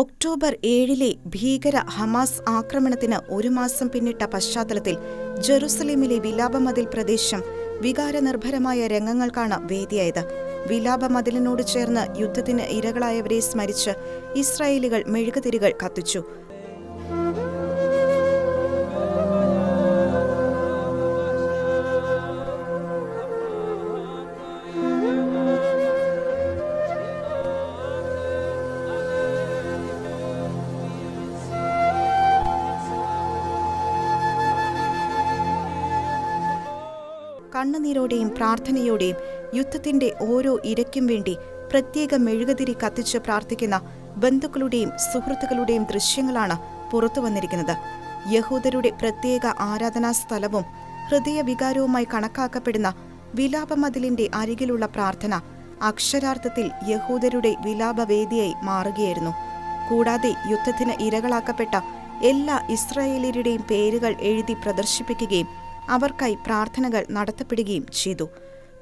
October ഏഴിലെ ഭീകര Hamas ആക്രമണത്തിന് ഒരു മാസം പിന്നിട്ട പശ്ചാത്തലത്തിൽ ജെറുസലേമിലെ വിലാപമതിൽ പ്രദേശം വികാരനിർഭരമായ രംഗങ്ങൾക്കാണ് വേദിയായത്. വിലാപമതിലിനോട് ചേർന്ന് യുദ്ധത്തിന് ഇരകളായവരെ സ്മരിച്ച് ഇസ്രായേലികൾ മെഴുകുതിരികൾ കത്തിച്ചു. കണ്ണുനീരോടെയും പ്രാർത്ഥനയോടെയും യുദ്ധത്തിന്റെ ഓരോ ഇരയ്ക്കും വേണ്ടി പ്രത്യേക മെഴുകുതിരി കത്തിച്ച് പ്രാർത്ഥിക്കുന്ന ബന്ധുക്കളുടെയും സുഹൃത്തുക്കളുടെയും ദൃശ്യങ്ങളാണ് പുറത്തു വന്നിരിക്കുന്നത്. യഹൂദരുടെ പ്രത്യേക ആരാധനാ സ്ഥലവും ഹൃദയവികാരവുമായി കണക്കാക്കപ്പെടുന്ന വിലാപമതിലിന്റെ അരികിലുള്ള പ്രാർത്ഥന അക്ഷരാർത്ഥത്തിൽ യഹൂദരുടെ വിലാപവേദിയായി മാറുകയായിരുന്നു. കൂടാതെ യുദ്ധത്തിന് ഇരകളാക്കപ്പെട്ട എല്ലാ ഇസ്രായേലിയരുടെയും പേരുകൾ എഴുതി പ്രദർശിപ്പിക്കുകയും അവർക്കായി പ്രാർത്ഥനകൾ നടത്തപ്പെടുകയും ചെയ്തു.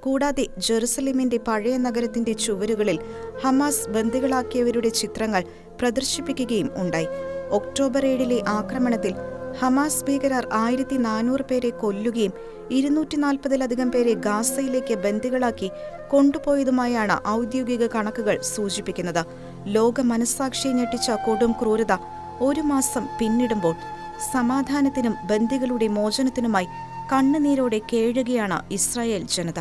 കൂടാതെ ജെറുസലേമിന്റെ പഴയ നഗരത്തിന്റെ ചുവരുകളിൽ ഹമാസ് ബന്ദികളാക്കിയവരുടെ ചിത്രങ്ങൾ പ്രദർശിപ്പിക്കുകയും ഉണ്ടായി. ഒക്ടോബർ ഏഴിലെ ആക്രമണത്തിൽ ഹമാസ് ഭീകരർ ആയിരത്തി നാനൂറ് പേരെ കൊല്ലുകയും ഇരുന്നൂറ്റി നാൽപ്പതിലധികം പേരെ ഗാസയിലേക്ക് ബന്ദികളാക്കി കൊണ്ടുപോയതുമായാണ് ഔദ്യോഗിക കണക്കുകൾ സൂചിപ്പിക്കുന്നത്. ലോക മനസ്സാക്ഷിയെ ഞെട്ടിച്ച കൊടും ക്രൂരത ഒരു മാസം പിന്നിടുമ്പോൾ സമാധാനത്തിനും ബന്ദികളുടെ മോചനത്തിനുമായി കണ്ണുനീരോടെ കേഴുകയാണ് ഇസ്രായേൽ ജനത.